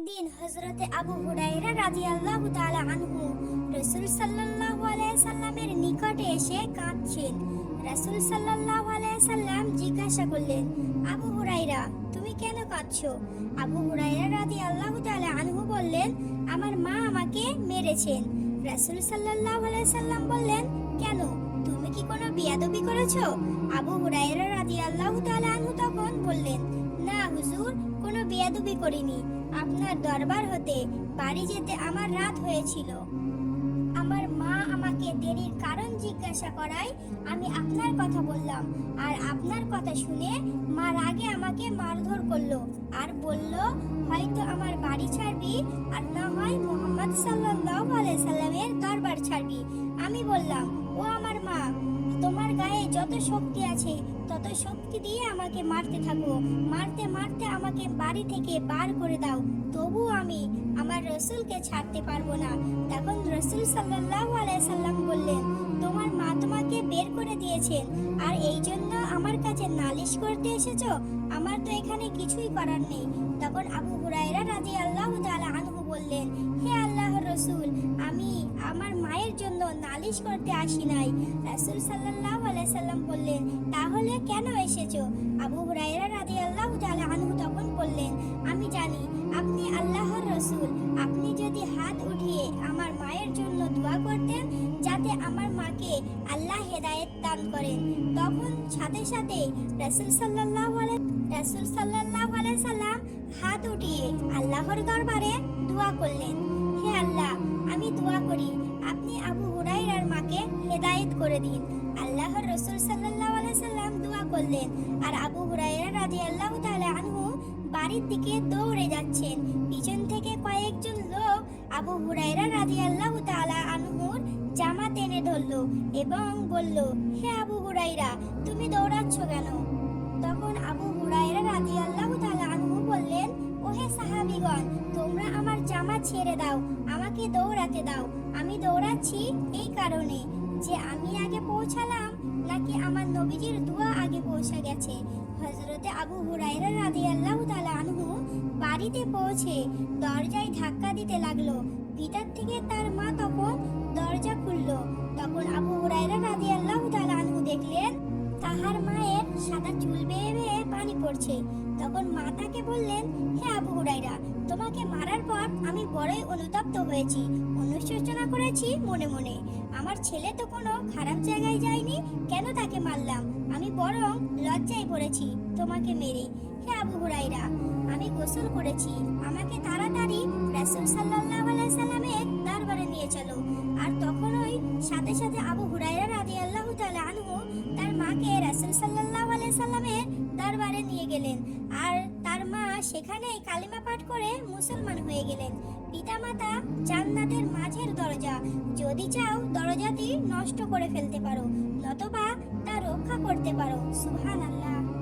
একদিন হজরতে আবু হুরাইরা রাদিয়াল্লাহু তাআলা আনহু রাসূল আলাইহি সাল্লামের নিকটে এসে কাঁদছেন। রাসূল আলাইহি সাল্লাম জিজ্ঞাসা করলেন, আবু হুরাইরা তুমি কেন কাঁদছ? আবু হুরাইরা রাদিয়াল্লাহু তাআলা আনহু বললেন, আমার মা আমাকে মেরেছেন। রাসূল আলাইহি সাল্লাম বললেন, কেন? তুমি কি কোনো বিয়াদবি করেছ? আবু হুরাইরা রাদিয়াল্লাহু তাআলা আনহু তখন বললেন না হুজুর, কোনো বেয়াদবি করিনি। আপনার দরবার হতে বাড়ি যেতে আমার রাত হয়েছিল। আমার মা আমাকে দেরির কারণ জিজ্ঞাসা করায় আমি আপনার কথা বললাম। আর আপনার কথা শুনে মা রাগে আমাকে মারধর করল। আর বলল, হয়তো আমার বাড়ি ছাড়বি আর না হয় মোহাম্মদ সাল্লাল্লাহু আলাইহি সাল্লামের দরবার ছাড়বি। আমি বললাম, ও আমার মা যত শক্তি আছে, তত শক্তি দিয়ে আমাকে মারতে থাকো। মারতে মারতে আমাকে বাড়ি থেকে বার করে দাও। তবু আমি আমার রসুলকে ছাড়তে পারব না। তখন রসুল সাল্লাল্লাহু আলাইসাল্লাম বললেন, তোমার মা তোমাকে বের করে দিয়েছেন। আর এই জন্য আমার কাছে নালিশ করতে এসেছ? আমার তো এখানে কিছুই করার নেই। তখন আবু হুরায়রা রাদিয়াল্লাহু তাআলা আনহু বললেন, হে আল্লাহর রসুল, আমি আমার মায়ের জন্য নালিশ করতে আসি নাই। রাসূল আলাইহি সাল্লাম বললেন, তাহলে কেন এসেছ? আবু হুরায়রা রাদিয়াল্লাহু তাআলা আনহু তখন বললেন, আমি জানি, আপনি আল্লাহর রসুল। আপনি যদি হাত উঠিয়ে আমার মায়ের জন্য দোয়া করতেন, যাতে আমার মাকে আল্লাহ হেদায়েত দান করেন। তখন সাথে সাথে রাসূল আলাইহি রাসূল আলাইহি সাল্লাম হাত উঠিয়ে আল্লাহর দরবারে দোয়া করলেন। হে আল্লাহ, আমি দোয়া করি। আপনি আবু হুরাইরার মাকে হেদায়েত করে দিন। আল্লাহর রসুল আলাইহি সাল্লাম দোয়া করলেন। আর আবু হুরাইরা রাদিয়াল্লাহু তাআলা আনহু বাড়ির দিকে দৌড়ে যাচ্ছেন। পিছন থেকে কয়েকজন লোক আবু হুরাইরা রাদিয়াল্লাহু তাআলা আনহুর জামা টেনে ধরলো এবং বলল, হে আবু হুরাইরা তুমি দৌড়াচ্ছ কেন? তখন ছেড়ে দাও, আমাকে দৌড়াতে দাও। আমি দৌড়াচ্ছি এই কারণে যে আমি আগে পৌঁছালাম নাকি আমার নবীজির দোয়া আগে পৌঁছে গেছে। হজরতে আবু হুরায়রা রাদিয়াল্লাহু তাআলা আনহু বাড়িতে পৌঁছে দরজায় ধাক্কা দিতে লাগল। ভিতর থেকে তার মা তখন দরজা খুললো। তখন আবু হুরায়রা রাদিয়াল্লাহু তাআলা আনহু দেখলেন তাহার মায়ের সাদা চুল বেয়ে বেয়ে পানি পড়ছে। তখন মা তাকে বললেন, হে আবু হুরাইরা তোমাকে মারার পর আমি বড়ই অনুতপ্ত হয়েছি। অনুশোচনা করেছি মনে মনে। আমার ছেলে তো কোনো খারাপ জায়গায় যায়নি, কেন তাকে মারলাম? আমি বরং লজ্জায় পড়েছি তোমাকে মেরে। হে আবু হুরাইরা আমি গোসল করেছি। আমাকে তাড়াতাড়ি রাসূল সাল্লাল্লাহু আলাইহি সাল্লামের দরবারে নিয়ে চলো। আর তখন ওই সাথে সাথে আবু হুরাইরা রাদিয়াল্লাহু তাআলা আনহু তার মাকে রাসূল সাল্লাল্লাহু আলাইহি সাল্লামের দরবারে নিয়ে গেলেন। আর তার মা সেখানেই কালিমা পাঠ করে মুসলমান হয়ে গেলেন। পিতামাতা জান্নাতের মাঝের দরজা। যদি চাও দরজাটি নষ্ট করে ফেলতে পারো, নতবা তা রক্ষা করতে পারো। সুবহানাল্লাহ।